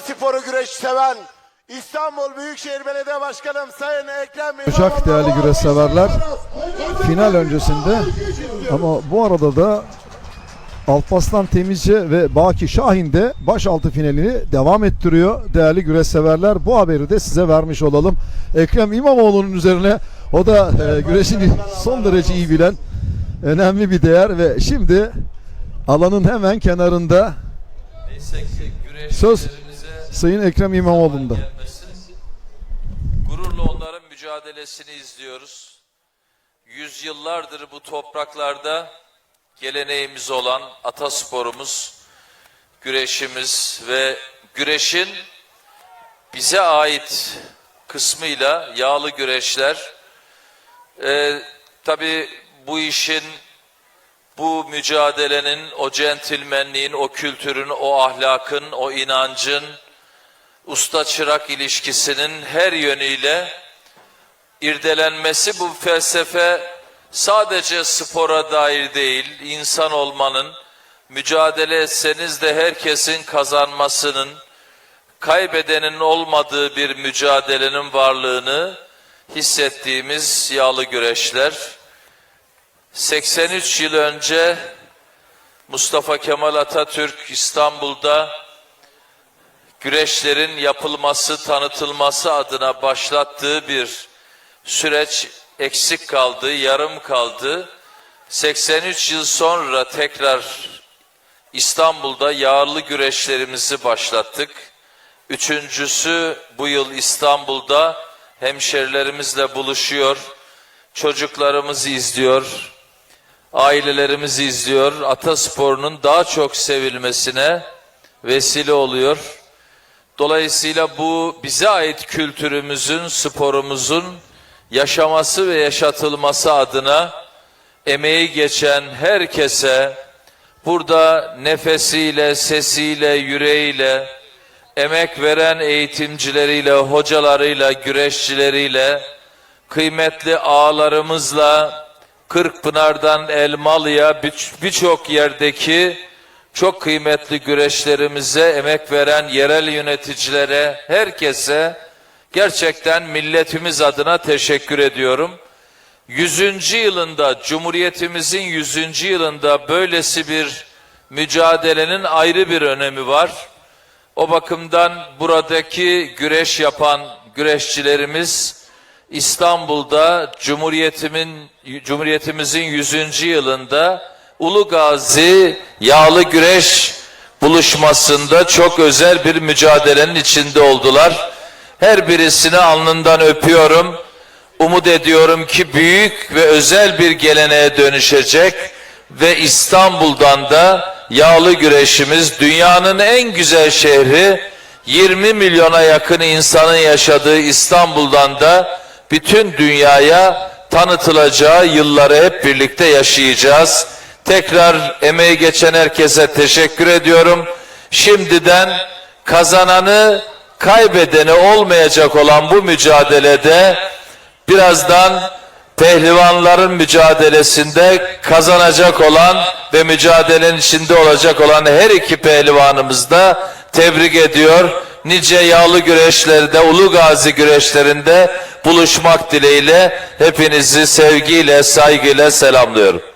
Ataspor'u güreş seven İstanbul Büyükşehir Belediye Başkanım Sayın Ekrem Ocak İmamoğlu. değerli güreş severler. Final öncesinde ama bu arada da Alpaslan Temizci ve Baki Şahin de başaltı finalini devam ettiriyor değerli güreş severler. Bu haberi de size vermiş olalım. Ekrem İmamoğlu'nun üzerine o da e, güreşini son derece iyi bilen önemli bir değer ve şimdi alanın hemen kenarında Neyse ki Söz Sayın Ekrem İmamoğlu'nda. Gururla onların mücadelesini izliyoruz. Yüzyıllardır bu topraklarda geleneğimiz olan atasporumuz, güreşimiz ve güreşin bize ait kısmıyla yağlı güreşler. Ee, Tabi bu işin bu mücadelenin, o centilmenliğin, o kültürün, o ahlakın, o inancın, usta çırak ilişkisinin her yönüyle irdelenmesi bu felsefe sadece spora dair değil, insan olmanın, mücadele etseniz de herkesin kazanmasının, kaybedenin olmadığı bir mücadelenin varlığını hissettiğimiz yağlı güreşler. 83 yıl önce Mustafa Kemal Atatürk İstanbul'da güreşlerin yapılması, tanıtılması adına başlattığı bir süreç eksik kaldı, yarım kaldı. 83 yıl sonra tekrar İstanbul'da yağlı güreşlerimizi başlattık. Üçüncüsü bu yıl İstanbul'da hemşerilerimizle buluşuyor. Çocuklarımızı izliyor, ailelerimizi izliyor. Atasporunun daha çok sevilmesine vesile oluyor. Dolayısıyla bu bize ait kültürümüzün, sporumuzun yaşaması ve yaşatılması adına emeği geçen herkese burada nefesiyle, sesiyle, yüreğiyle, emek veren eğitimcileriyle, hocalarıyla, güreşçileriyle, kıymetli ağalarımızla, Kırkpınar'dan Elmalı'ya bir- birçok yerdeki çok kıymetli güreşlerimize emek veren yerel yöneticilere, herkese gerçekten milletimiz adına teşekkür ediyorum. 100. yılında, Cumhuriyetimizin 100. yılında böylesi bir mücadelenin ayrı bir önemi var. O bakımdan buradaki güreş yapan güreşçilerimiz İstanbul'da Cumhuriyetimin Cumhuriyetimizin 100. yılında Ulu Gazi Yağlı Güreş buluşmasında çok özel bir mücadelenin içinde oldular. Her birisini alnından öpüyorum. Umut ediyorum ki büyük ve özel bir geleneğe dönüşecek ve İstanbul'dan da yağlı güreşimiz dünyanın en güzel şehri 20 milyona yakın insanın yaşadığı İstanbul'dan da bütün dünyaya tanıtılacağı yılları hep birlikte yaşayacağız. Tekrar emeği geçen herkese teşekkür ediyorum. Şimdiden kazananı kaybedeni olmayacak olan bu mücadelede birazdan pehlivanların mücadelesinde kazanacak olan ve mücadelenin içinde olacak olan her iki pehlivanımız da tebrik ediyor. Nice yağlı güreşlerde, Ulu Gazi güreşlerinde buluşmak dileğiyle hepinizi sevgiyle, saygıyla selamlıyorum.